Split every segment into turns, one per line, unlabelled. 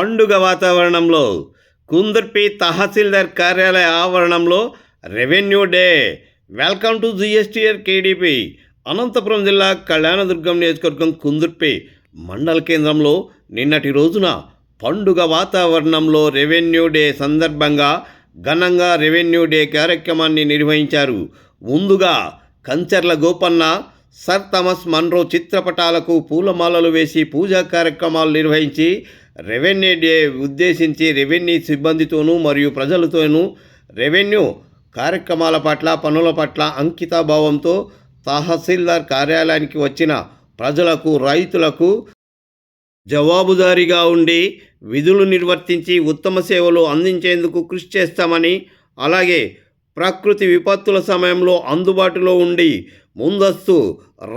పండుగ వాతావరణంలో కుందర్పి తహసీల్దార్ కార్యాలయ ఆవరణంలో revenue day. Welcome to GSTR KDP. Anantapuram జిల్లా కళ్యాణదుర్గం నియోజకవర్గం కుందుర్పి మండల కేంద్రంలో నిన్నటి రోజున పండుగ వాతావరణంలో రెవెన్యూ డే సందర్భంగా ఘనంగా రెవెన్యూ డే కార్యక్రమాన్ని నిర్వహించారు. ముందుగా Kancharla Gopanna sir Thomas Munro చిత్రపటాలకు పూలమాలలు వేసి పూజా కార్యక్రమాలు నిర్వహించి రెవెన్యూ డే ఉద్దేశించి రెవెన్యూ సిబ్బందితోనూ మరియు ప్రజలతోనూ రెవెన్యూ కార్యక్రమాల పట్ల పనుల పట్ల అంకితభావంతో తహసీల్దార్ కార్యాలయానికి వచ్చిన ప్రజలకు రైతులకు జవాబుదారీగా ఉండి విధులు నిర్వర్తించి ఉత్తమ సేవలు అందించేందుకు కృషి చేస్తామని అలాగే ప్రకృతి విపత్తుల సమయంలో అందుబాటులో ఉండి ముందస్తు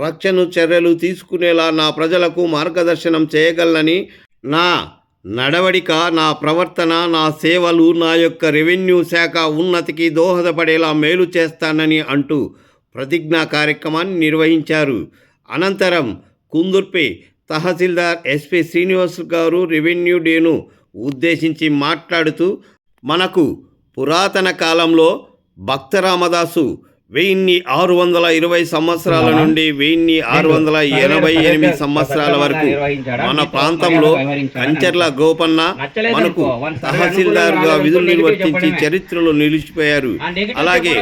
రక్షణ చర్యలు తీసుకునేలా నా ప్రజలకు మార్గదర్శనం చేయగలనని నా నడవడిక నా ప్రవర్తన నా సేవలు నా యొక్క రెవెన్యూ శాఖ ఉన్నతికి దోహదపడేలా మేలు చేస్తానని అంటూ ప్రతిజ్ఞా కార్యక్రమాన్ని నిర్వహించారు. అనంతరం కుందుర్పే తహసీల్దార్ ఎస్పి శ్రీనివాస్ గారు రెవెన్యూ డేను ఉద్దేశించి మాట్లాడుతూ మనకు పురాతన కాలంలో భక్త రామదాసు వెయ్యిన్ని ఆరు వందల ఇరవై సంవత్సరాల నుండి వెయ్యిన్ని ఆరు వందల ఎనభై ఎనిమిది సంవత్సరాల వరకు మన ప్రాంతంలో కంచర్ల గోపన్న మనకు తహసీల్దార్గా విధులు నిర్వర్తించి చరిత్రలో నిలిచిపోయారు. అలాగే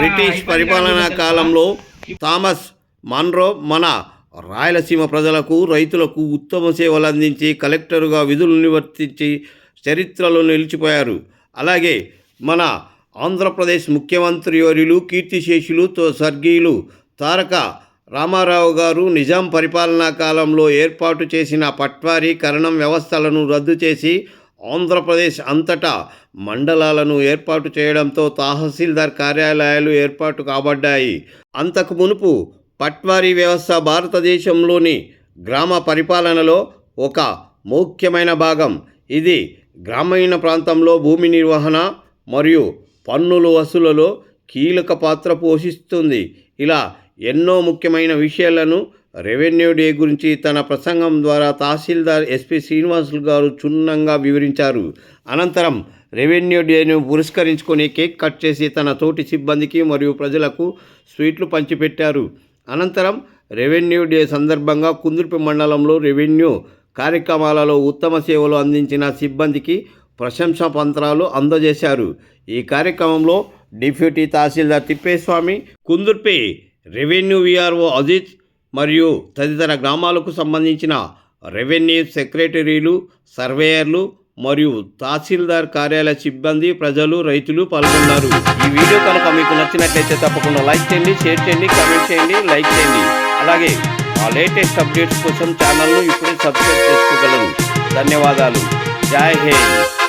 బ్రిటిష్ పరిపాలనా కాలంలో థామస్ మన్రో మన రాయలసీమ ప్రజలకు రైతులకు ఉత్తమ సేవలు అందించి కలెక్టరుగా విధులు నిర్వర్తించి చరిత్రలో నిలిచిపోయారు. అలాగే మన ఆంధ్రప్రదేశ్ ముఖ్యమంత్రి వర్యులు కీర్తిశేషులు తో స్వర్గీయులు తారక రామారావు గారు నిజాం పరిపాలనా కాలంలో ఏర్పాటు చేసిన పట్వారీ కరణం వ్యవస్థలను రద్దు చేసి ఆంధ్రప్రదేశ్ అంతటా మండలాలను ఏర్పాటు చేయడంతో తహసీల్దార్ కార్యాలయాలు ఏర్పాటు కాబడ్డాయి. అంతకు మునుపు పట్వారీ వ్యవస్థ భారతదేశంలోని గ్రామ పరిపాలనలో ఒక ముఖ్యమైన భాగం. ఇది గ్రామీణ ప్రాంతంలో భూమి నిర్వహణ మరియు పన్నులు వసూలలో కీలక పాత్ర పోషిస్తుంది. ఇలా ఎన్నో ముఖ్యమైన విషయాలను రెవెన్యూ డే గురించి తన ప్రసంగం ద్వారా తహసీల్దార్ ఎస్పి శ్రీనివాసులు గారు క్షుణ్ణంగా వివరించారు. అనంతరం రెవెన్యూ డేను పురస్కరించుకొని కేక్ కట్ చేసి తన తోటి సిబ్బందికి మరియు ప్రజలకు స్వీట్లు పంచిపెట్టారు. అనంతరం రెవెన్యూ డే సందర్భంగా కుందుర్పి మండలంలో రెవెన్యూ కార్యక్రమాలలో ఉత్తమ సేవలు అందించిన సిబ్బందికి ప్రశంసా పత్రాలు అందజేశారు. ఈ కార్యక్రమంలో deputy tahsildar Tippeswamy Kundurpi revenue VRO Ajith మరియు తదితర గ్రామాలకు సంబంధించిన రెవెన్యూ సెక్రటరీలు సర్వేయర్లు మరియు తహసీల్దార్ కార్యాలయ సిబ్బంది ప్రజలు రైతులు పాల్గొన్నారు. ఈ వీడియో కనుక మీకు నచ్చినట్లయితే తప్పకుండా లైక్ చేయండి షేర్ చేయండి కమెంట్ చేయండి లైక్ చేయండి. అలాగే ఆ లేటెస్ట్ అప్డేట్స్ కోసం ఛానల్ను ఇప్పుడే సబ్స్క్రైబ్ చేసుకోగలరు. ధన్యవాదాలు. జై హింద్.